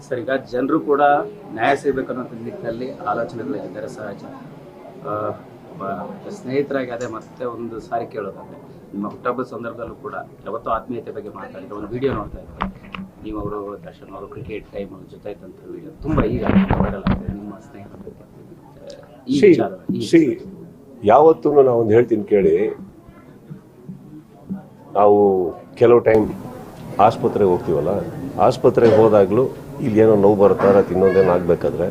Sir ಈಗ ಜನರು ಕೂಡ ನ್ಯಾಯ ಸಿಗಬೇಕನ್ನುವಂಥ ನಿಟ್ಟಿನಲ್ಲಿ ಆಲೋಚನೆಗಳಿದ್ದಾರೆ ಸಹಜ ಸ್ನೇಹಿತರಾಗಿ ಅದೇ ಮತ್ತೆ ಒಂದು ಸಾರಿ ಕೇಳೋದಾದ್ರೆ ನಿಮ್ಮ ಹುಟ್ಟಬ್ಬದ ಸಂದರ್ಭದಲ್ಲೂ ಕೂಡ ಯಾವತ್ತೂ ಆತ್ಮೀಯತೆ ಬಗ್ಗೆ ಮಾತಾಡಿದ್ರೆ ಒಂದು ವಿಡಿಯೋ ನೋಡ್ತಾ ಇದ್ದಾರೆ ನೀವು ಅವರು ದರ್ಶನ್ ಅವರು ಕ್ರಿಕೆಟ್ ಟೈಮ್ ಜೊತೆ ಇದ್ದಂಥ ವಿಡಿಯೋ ತುಂಬ ಈಗ ವೈರಲ್ ನಿಮ್ಮ ಸ್ನೇಹಿತರ ಬಗ್ಗೆ ಯಾವತ್ತೂ ನಾವೊಂದು ಒಂದು ಹೇಳ್ತೀನಿ ಕೇಳಿ ನಾವು ಕೆಲವು ಟೈಮ್ ಆಸ್ಪತ್ರೆಗೆ ಹೋಗ್ತೀವಲ್ಲ, ಆಸ್ಪತ್ರೆಗೆ ಹೋದಾಗಲೂ ಇಲ್ಲಿ ಏನೋ ನೋವು ಬರ್ತಾರ ತಿನ್ನೋದೇನೋ ಆಗಬೇಕಾದ್ರೆ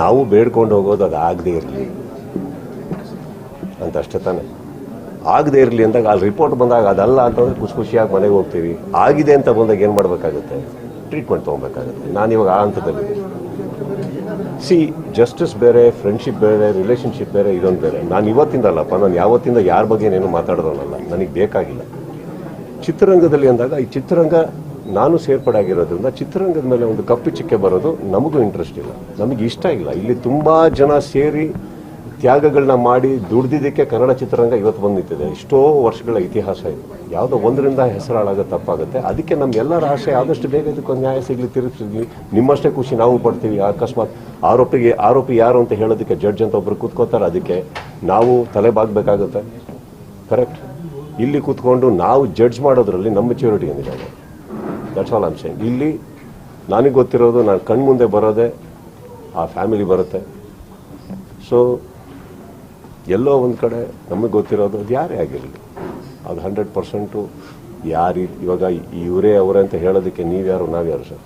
ನಾವು ಬೇಡ್ಕೊಂಡು ಹೋಗೋದು ಅದು ಆಗದೇ ಇರಲಿ. ಅಂತ ಅಷ್ಟೇ ತಾನೆ. ಆಗದೇ ಇರಲಿ ಅಂದಾಗ ಅಲ್ಲಿ ರಿಪೋರ್ಟ್ ಬಂದಾಗ ಅದಲ್ಲ ಅಂತಂದ್ರೆ ಖುಷಿ ಖುಷಿಯಾಗಿ ಮನೆಗೆ ಹೋಗ್ತೀವಿ. ಆಗಿದೆ ಅಂತ ಬಂದಾಗ ಏನು ಮಾಡಬೇಕಾಗುತ್ತೆ? ಟ್ರೀಟ್ಮೆಂಟ್ ತೊಗೊಬೇಕಾಗುತ್ತೆ. ನಾನು ಇವಾಗ ಆ ಹಂತದಲ್ಲಿ ಸಿ ಜಸ್ಟಿಸ್ ಬೇರೆ ಫ್ರೆಂಡ್ಶಿಪ್ ಬೇರೆ ರಿಲೇಷನ್ಶಿಪ್ ಬೇರೆ, ಇದೊಂದು ಬೇರೆ. ನಾನು ಇವತ್ತಿಂದಲ್ಲಪ್ಪ ನಾನು ಯಾವತ್ತಿಂದ ಯಾರ ಬಗ್ಗೆ ಏನು ಮಾತಾಡೋದಲ್ಲ ನನಗೆ ಬೇಕಾಗಿಲ್ಲ. ಚಿತ್ರರಂಗದಲ್ಲಿ ಅಂದಾಗ ಈ ಚಿತ್ರರಂಗ ನಾನು ಸೇರ್ಪಡೆ ಆಗಿರೋದ್ರಿಂದ ಚಿತ್ರರಂಗದ ಮೇಲೆ ಒಂದು ಕಪ್ಪು ಚಿಕ್ಕೆ ಬರೋದು ನಮಗೂ ಇಂಟ್ರೆಸ್ಟ್ ಇಲ್ಲ. ನಮಗೆ ಇಷ್ಟ ಇಲ್ಲ. ಇಲ್ಲಿ ತುಂಬ ಜನ ಸೇರಿ ತ್ಯಾಗಗಳನ್ನ ಮಾಡಿ ದುಡ್ದಿದ್ದಕ್ಕೆ ಕನ್ನಡ ಚಿತ್ರರಂಗ ಇವತ್ತು ಬಂದು ನಿಂತಿದೆ ಎಷ್ಟೋ ವರ್ಷಗಳ ಇತಿಹಾಸ ಇದೆ. ಯಾವುದೋ ಒಂದರಿಂದ ಹೆಸರಾಳಾಗ ತಪ್ಪಾಗುತ್ತೆ. ಅದಕ್ಕೆ ನಮ್ಗೆಲ್ಲರ ಆಸೆ ಆದಷ್ಟು ಬೇಗ ಇದಕ್ಕೊಂದು ನ್ಯಾಯ ಸಿಗಲಿ ತಿರುಗಿಸಿದ್ವಿ ನಿಮ್ಮಷ್ಟೇ ಖುಷಿ ನಾವು ಪಡ್ತೀವಿ. ಅಕಸ್ಮಾತ್ ಆರೋಪಿಗೆ, ಆರೋಪಿ ಯಾರು ಅಂತ ಹೇಳೋದಕ್ಕೆ ಜಡ್ಜ್ ಅಂತ ಒಬ್ರು ಕೂತ್ಕೋತಾರೆ. ಅದಕ್ಕೆ ನಾವು ತಲೆ ಬಾಗಬೇಕಾಗುತ್ತೆ ಕರೆಕ್ಟ್ ಇಲ್ಲಿ ಕೂತ್ಕೊಂಡು ನಾವು ಜಡ್ಜ್ ಮಾಡೋದ್ರಲ್ಲಿ ನಮ್ಮ ಮೆಚ್ಯೂರಿಟಿ ಏನಿದೆ ದಟ್ಸ್ ಆಲ್ ಸೇಯಿಂಗ್ ಇಲ್ಲಿ ನನಗೆ ಗೊತ್ತಿರೋದು ನಾನು ಕಣ್ಮುಂದೆ ಬರೋದೇ, ಆ ಫ್ಯಾಮಿಲಿ ಬರುತ್ತೆ. ಸೊ ಎಲ್ಲೋ ಒಂದು ಕಡೆ ನಮಗೆ ಗೊತ್ತಿರೋದು ಅದು ಯಾರೇ ಆಗಿರಲಿ. ಅದು ಹಂಡ್ರೆಡ್ ಪರ್ಸೆಂಟು ಯಾರು ಇವಾಗ ಇವರೇ ಅವರೇ ಅಂತ ಹೇಳೋದಕ್ಕೆ ನೀವ್ಯಾರು, ನಾವ್ಯಾರು ಸರ್?